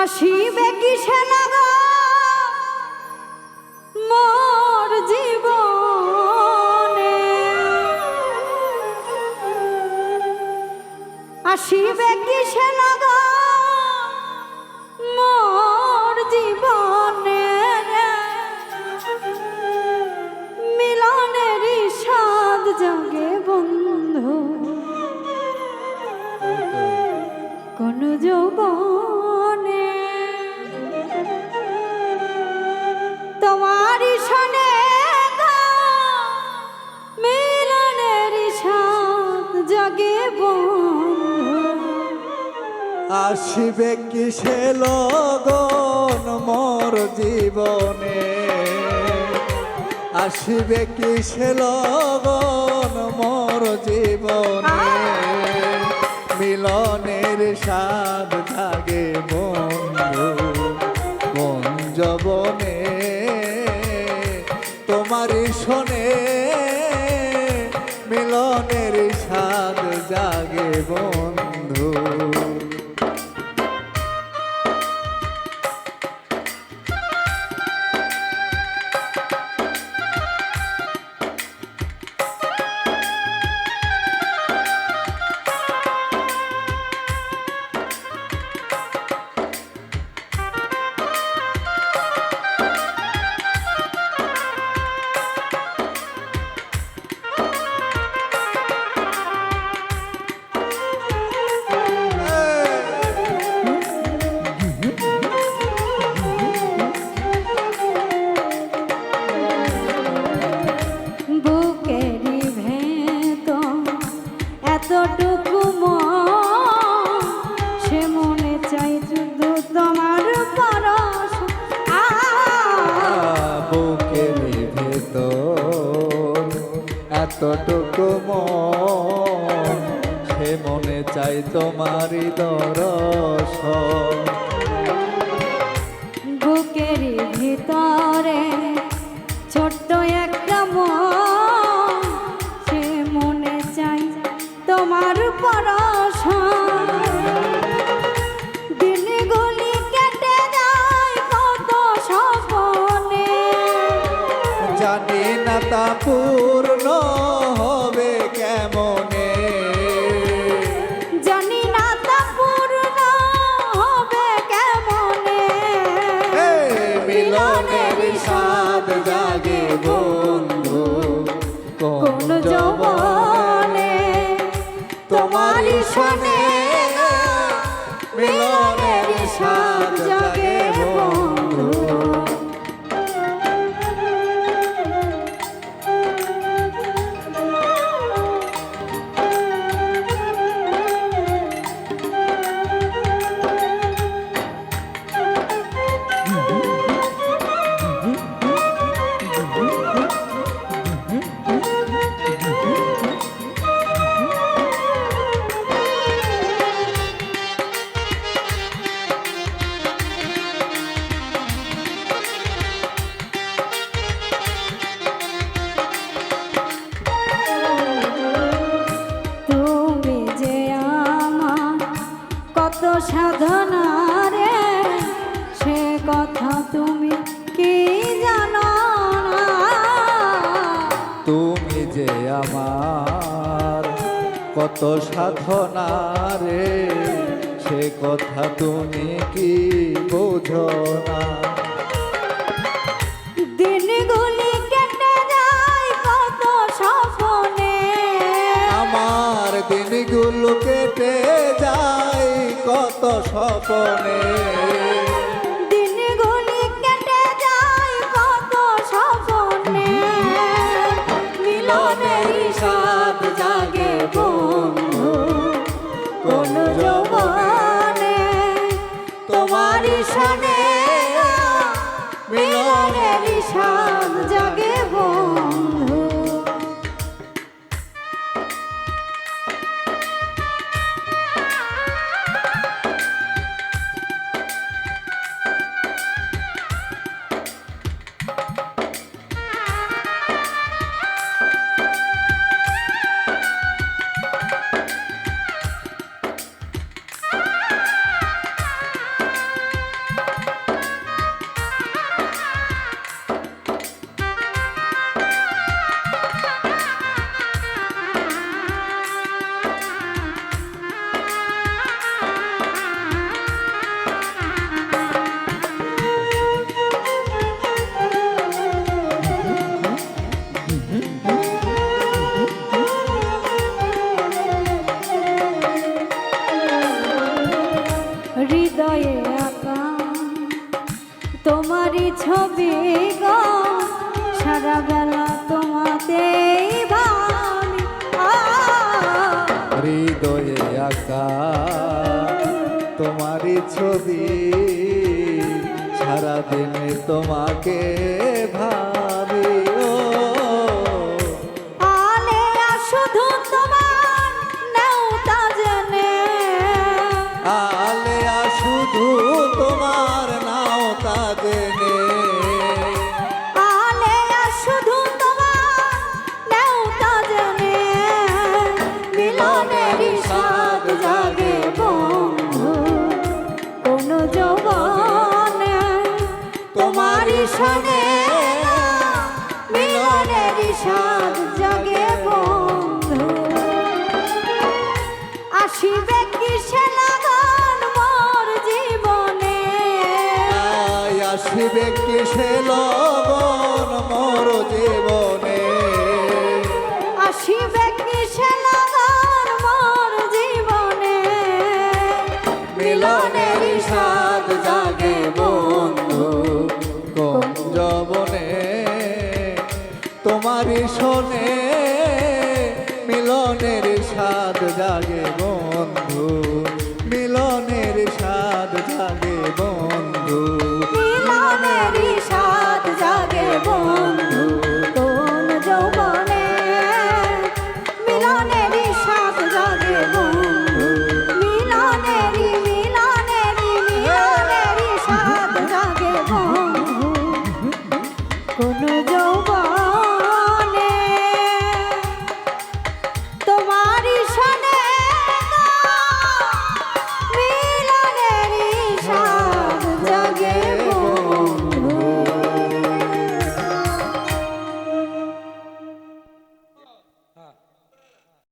আসিবে কিসে লাগা মোর জীবনে। আসিবে কিসে লাগা মোর জীবনে। মিলনের সাদ জাগে বন্ধু। কোন যৌবনে জাগে কি সে লগন মোর জীবনে? আসিবে কিসে লগন মোর জীবনে? জাগে বন্ধু এতটুকু সে মনে চাই তোমারই দরস বুকের ভিতরে ছোট্ট একটা মন তা পূর্ণ হবে কেমনে? জানি না তা পূর্ণ হবে কেমনে। মিলনের স্বাদ জাগে বন্ধু কোন যৌবনে তোমারই শোনে যে আমার কত সাধনা রে সে কথা তুমি কি বোঝো না? দিনগুলি কেটে যায় কত স্বপ্নে। আমার দিনগুলো কেটে যায় কত স্বপনে। মিলনের সাথ জাগে হৃদয়ে আঁকা। তোমারই ছবি গো, সারা বেলা তোমাতে হৃদয়ে আঁকা, তোমারই ছবি, সারাদিনে তোমাকে ভা তোমারই সনে মিলনেরই স্বাদ জাগে বন্ধু। আসিবে কিসে লাগান মোর জীবনে? আসিবে কিসে লগন মোর জীবনে? আসিবে কিসে লাগান মোর জীবনে? মিলনেরই তোমারি শোনে মিলনের স্বাদ জাগে বন্ধু মিলনের স্বাদ জাগে বন্ধু।